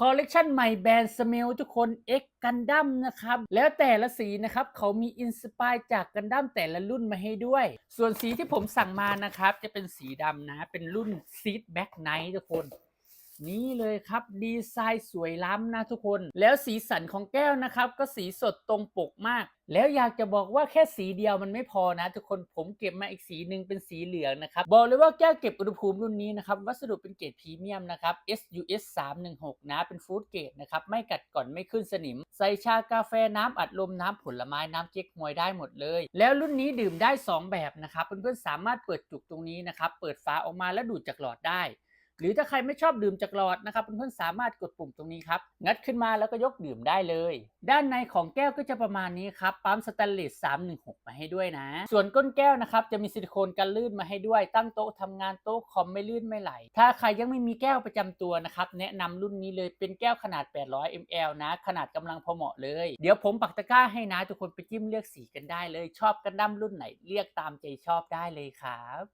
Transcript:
คอลเลกชันใหม่แบรนด์สเมลทุกคน X กันดั้มนะครับ แล้วแต่ละสีนะครับเขามีอินสปายจากกันดั้มแต่ละรุ่นมาให้ด้วย ส่วนสีที่ผมสั่งมานะครับ จะเป็นสีดำนะ เป็นรุ่นซีดแบ็กไนท์ทุกคน นี่เลยครับดีไซน์สวยล้ำนะทุกคน แล้วสีสันของแก้วนะครับ ก็สีสดตรงปกมาก แล้วอยากจะบอกว่าแค่สีเดียวมันไม่พอนะ ทุกคนผมเก็บมาอีกสีหนึ่งเป็นสีเหลืองนะครับบอกเลยว่าแก้วเก็บอุณหภูมิรุ่นนี้นะครับ วัสดุเป็นเกรดพรีเมียมนะครับ SUS 316 นะเป็นฟู้ดเกรดนะครับ ไม่กัดก่อนไม่ขึ้นสนิม ใส่ชากาแฟน้ำอัดลมน้ำผลไม้น้ำเก๊กฮวยได้หมดเลย แล้วรุ่นนี้ดื่มได้ 2 แบบนะครับเพื่อนๆสามารถเปิดจุกตรงนี้นะครับเปิดฝาออกมาแล้วดูดจากหลอดได้ หรือถ้าใครไม่ชอบดื่มจากหลอดนะครับเพื่อนๆสามารถกดปุ่มตรงนี้ครับ งัดขึ้นมาแล้วก็ยกดื่มได้เลย ด้านในของแก้วก็จะประมาณนี้ครับปั๊มสแตนเลส316 มาให้ด้วยนะ ส่วนก้นแก้วนะครับจะมีซิลิโคนกันลื่นมาให้ด้วย ตั้งโต๊ะทำงานโต๊ะคอมไม่ลื่นไม่ไหล ถ้าใครยังไม่มีแก้วประจำตัวนะครับแนะนำรุ่นนี้เลยเป็นแก้วขนาด 800 ml นะ ขนาดกำลังพอเหมาะเลย เดี๋ยวผมปักตะกร้าให้นะทุกคนไปจิ้มเลือกสีกันได้เลย ชอบกันดั้มรุ่นไหนเรียกตามใจชอบได้เลยครับ